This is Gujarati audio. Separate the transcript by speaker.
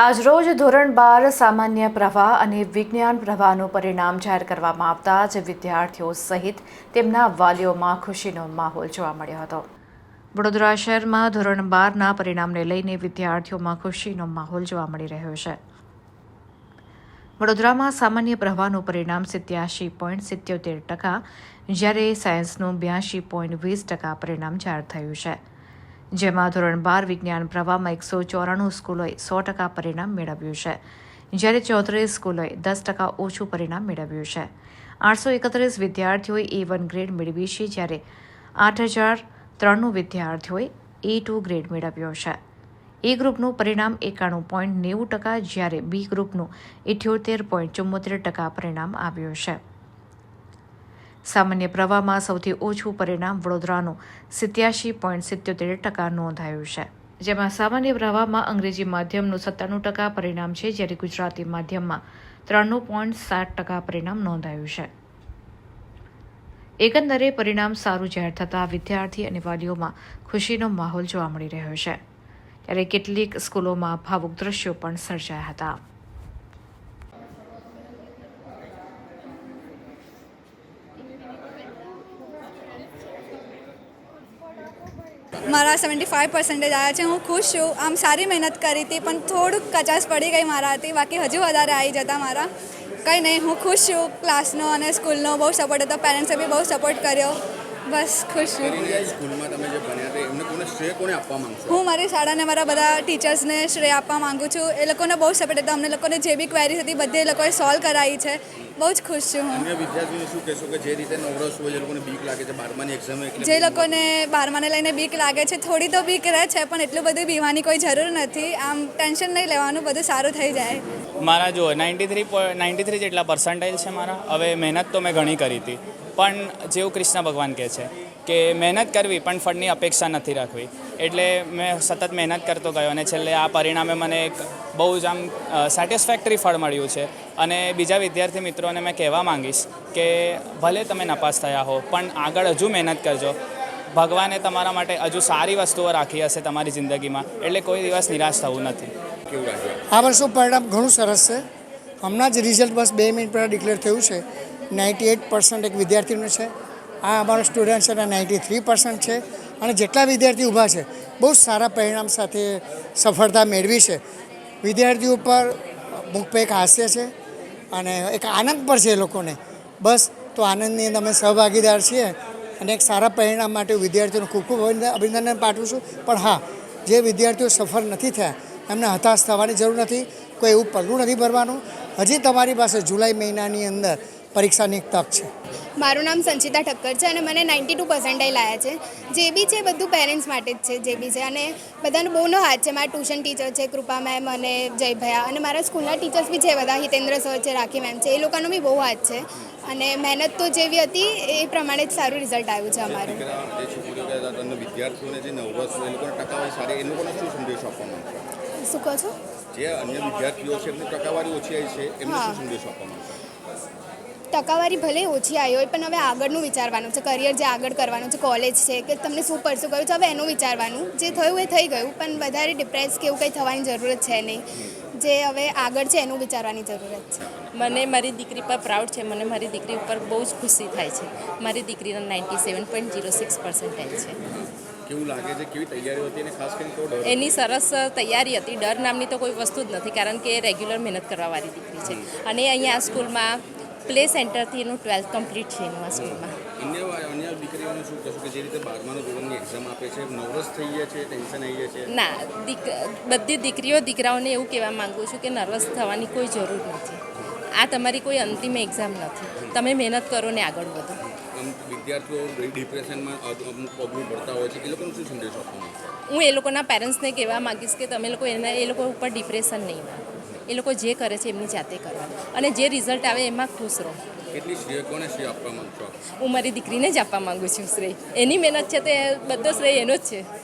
Speaker 1: આજરોજ ધોરણ બાર સામાન્ય પ્રવાહ અને વિજ્ઞાન પ્રવાહનું પરિણામ જાહેર કરવામાં આવતા જ વિદ્યાર્થીઓ સહિત તેમના વાલીઓમાં ખુશીનો માહોલ જોવા મળ્યો હતો. વડોદરા શહેરમાં ધોરણ બારના પરિણામને લઈને વિદ્યાર્થીઓમાં ખુશીનો માહોલ જોવા મળી રહ્યો છે. વડોદરામાં સામાન્ય પ્રવાહનું પરિણામ સિત્યાસી પોઈન્ટ સિત્યોતેર ટકા, જ્યારે સાયન્સનું બ્યાસી પોઈન્ટ વીસ ટકા પરિણામ જાહેર થયું છે. જેમાં ધોરણ બાર વિજ્ઞાન પ્રવાહમાં એકસો ચોરાણું સ્કૂલોએ સો ટકા પરિણામ મેળવ્યું છે. જ્યારે ચોત્રીસ સ્કૂલોએ દસ ટકા ઓછું પરિણામ મેળવ્યું છે. આઠસો એકત્રીસ વિદ્યાર્થીઓએ એ વન ગ્રેડ મેળવી છે, જ્યારે આઠ હજાર ત્રણનું વિદ્યાર્થીઓએ એ ટુ ગ્રેડ મેળવ્યો છે. એ ગ્રુપનું પરિણામ એકાણું પોઈન્ટ નેવું ટકા, જ્યારે બી ગ્રુપનું ઇઠ્યોતેર પોઈન્ટ ચુમ્મોતેર ટકા પરિણામ આવ્યું છે. સામાન્ય પ્રવાહમાં સૌથી ઓછું પરિણામ વડોદરાનું સિત્યાસી પોઈન્ટ સિત્યોતેર ટકા નોંધાયું છે. જેમાં સામાન્ય પ્રવાહમાં અંગ્રેજી માધ્યમનું સત્તાણું ટકા પરિણામ છે, જ્યારે ગુજરાતી માધ્યમમાં ત્રાણું પોઈન્ટ સાત ટકા પરિણામ નોંધાયું છે. એકંદરે પરિણામ સારું જાહેર થતાં વિદ્યાર્થી અને વાલીઓમાં ખુશીનો માહોલ જોવા મળી રહ્યો છે, ત્યારે કેટલીક સ્કૂલોમાં ભાવુક દ્રશ્યો પણ સર્જાયા હતા.
Speaker 2: મારા સેવન્ટી ફાઇવ પર્સન્ટેજ આવ્યા છે. હું ખુશ છું. આમ સારી મહેનત કરી હતી, પણ થોડુંક કચાશ પડી ગઈ મારા હતી બાકી હજુ વધારે આવી જતા મારા. કંઈ નહીં, હું ખુશ છું ક્લાસનો અને સ્કૂલનો. બહુ સપોર્ટ હતો. પેરેન્ટ્સે બી બહુ સપોર્ટ કર્યો. બસ, ખુશ છું.
Speaker 3: સ્કૂલમાં તમે જે કોને શ્રેય કોને આપવા માંગશો?
Speaker 2: હું મારી શાળાને મારા બધા ટીચર્સને શ્રેય આપવા માંગુ છું. એ લોકોને બહુ સપોર્ટ હતા. અમને લોકોને જે બી ક્વેરીઝ હતી બધી એ લોકોએ સોલ્વ કરાવી છે. બહુ જ ખુશ છું હું.
Speaker 3: અન્ય વિદ્યાર્થીઓને શું કહેશો કે જે રીતે નવરસ હોય જે લોકોને બીક લાગે છે? બારમાની એક્ઝામ એટલે
Speaker 2: જે લોકોને બારમાને લઈને બીક લાગે છે થોડી તો બીક રહે છે પણ એટલું બધું બીવાની કોઈ જરૂર નથી. આમ ટેન્શન નહીં લેવાનું બધું સારું થઈ જાય.
Speaker 4: મારા જુઓ નાઇન્ટી થ્રી નાઇન્ટી થ્રી જેટલા પર્સન્ટાઇલ છે મારા. હવે મહેનત તો મેં ઘણી કરી હતી. પણ જેવું કૃષ્ણ ભગવાન કહે છે કે મહેનત કરવી પણ ફળની અપેક્ષા નથી રાખવી. એટલે મેં સતત મહેનત કરતો ગયો અને છેલ્લે આ પરિણામે મને એક બહુ જ આમ સેટિસ્ફેક્ટરી ફળ મળ્યું છે. અને બીજા વિદ્યાર્થી મિત્રોને મેં કહેવા માંગીશ કે ભલે તમે નપાસ થયા હો પણ આગળ હજુ મહેનત કરજો. ભગવાને તમારા માટે હજુ સારી વસ્તુઓ રાખી હશે તમારી જિંદગીમાં. એટલે કોઈ દિવસ નિરાશ થવું નથી.
Speaker 5: આ વર્ષનું પરિણામ ઘણું સરસ છે. હમણાં જ રિઝલ્ટ બસ બે મિનિટ પહેલાં ડિક્લેર થયું છે. નાઇન્ટી એઇટ પર્સન્ટ એક વિદ્યાર્થીનું છે. આ અમારો સ્ટુડન્ટ છે નાઇન્ટી થ્રી પર્સન્ટ છે અને જેટલા વિદ્યાર્થી ઊભા છે, બહુ સારા પરિણામ સાથે સફળતા મેળવી છે. વિદ્યાર્થીઓ પર મુખ એક હાસ્ય છે અને એક આનંદ પર છે એ લોકોને. બસ, તો આનંદની અંદર અમે સહભાગીદાર છીએ અને એક સારા પરિણામ માટે વિદ્યાર્થીઓને ખૂબ ખૂબ અભિનંદન પાઠવું છું. પણ હા, જે વિદ્યાર્થીઓ સફળ નથી થયા, એમને હતાશ થવાની જરૂર નથી, કોઈ એવું પગલું નથી ભરવાનું. હજી તમારી પાસે જુલાઈ મહિનાની અંદર પરીક્ષાની તક છે.
Speaker 6: મારું નામ સંચિતા ઠક્કર છે અને મને નાઇન્ટી ટુ પર્સન્ટાઇલ આવ્યા છે. જે બી છે બધું પેરેન્ટ્સ માટે જ છે જે બી છે. અને બધાનો બહુનો હાથ છે. મારા ટ્યુશન ટીચર છે કૃપા મેમ અને જય ભયા અને મારા સ્કૂલના ટીચર્સ બી છે બધા. હિતેન્દ્ર સર છે રાખી મેમ છે. એ લોકોનો બી બહુ હાથ છે. અને મહેનત તો જેવી હતી એ પ્રમાણે જ સારું રિઝલ્ટ આવ્યું છે અમારું.
Speaker 3: દીકરા જે છોકરીઓ ગયા હતા તમને વિદ્યાર્થીઓને જે નવરસ એ લોકોને ટકાવારી સારી એ લોકોને શું સંદેશો આપવા
Speaker 6: શું કહો છો?
Speaker 3: જે અન્ય વિદ્યાર્થીઓ છે એમની ટકાવારી ઓછી આવી છે એમને શું
Speaker 6: હા.
Speaker 3: સંદેશો આપવા માંગશો
Speaker 6: ટકાવારી ભલે ઓછી આવી હોય પણ હવે આગળનું વિચારવાનું છે. કરિયર જે આગળ કરવાનું છે કોલેજ છે કે તમને શું પરસું કહ્યું છે હવે એનું વિચારવાનું. જે થયું એ થઈ ગયું પણ વધારે ડિપ્રેસ કે એવું કંઈ થવાની જરૂરત છે નહીં. જે હવે આગળ છે એનું વિચારવાની જરૂરત છે.
Speaker 7: મને મારી દીકરી પર પ્રાઉડ છે મને મારી દીકરી ઉપર બહુ જ ખુશી થાય છે. મારી દીકરીના ninety seven point zero six percentage છે.
Speaker 3: કેવું લાગે છે કેવી તૈયારીઓ હતી અને ખાસ કરીને કેવો
Speaker 7: એની સરસ તૈયારી હતી. ડર નામની તો કોઈ વસ્તુ જ નથી કારણ કે એ રેગ્યુલર મહેનત કરવાવાળી દીકરી છે. અને અહીંયા સ્કૂલમાં પ્લે સેન્ટરથી એનું ટ્વેલ્થ કમ્પ્લીટ છે એનું આ સ્કૂલમાં.
Speaker 3: અન્ય અન્ય દીકરીઓને શું કહેશો કે જે રીતે બારમાનું ધોરણની એક્ઝામ આપે છે નર્વસ થઈ ગયા છે ટેન્શન આવી ગયા છે?
Speaker 7: ના દીક બધી દીકરીઓ દીકરાઓને એવું કહેવા માંગુ છું કે નર્વસ થવાની કોઈ જરૂર નથી. આ તમારી કોઈ અંતિમ એક્ઝામ નથી. તમે મહેનત કરો ને આગળ વધો.
Speaker 3: વિદ્યાર્થીઓ ડિપ્રેશનમાં અમુક પગલું ભરતા હોય છે એ લોકોને શું સંદેશો આપવા
Speaker 7: હું એ લોકોના પેરેન્ટ્સને કહેવા માગીશ કે તમે લોકો એના એ લોકો ઉપર ડિપ્રેશન નહીં લો એ લોકો જે કરે છે એમની જાતે કરવાનું અને જે રિઝલ્ટ આવે એમાં ખુશ રહો.
Speaker 3: કેટલી શ્રેય કોને શ્રેય આપવા માંગશો?
Speaker 7: હું મારી દીકરીને જ આપવા માંગુ છું શ્રેય. એની મહેનત છે તે બધો શ્રેય એનો જ છે.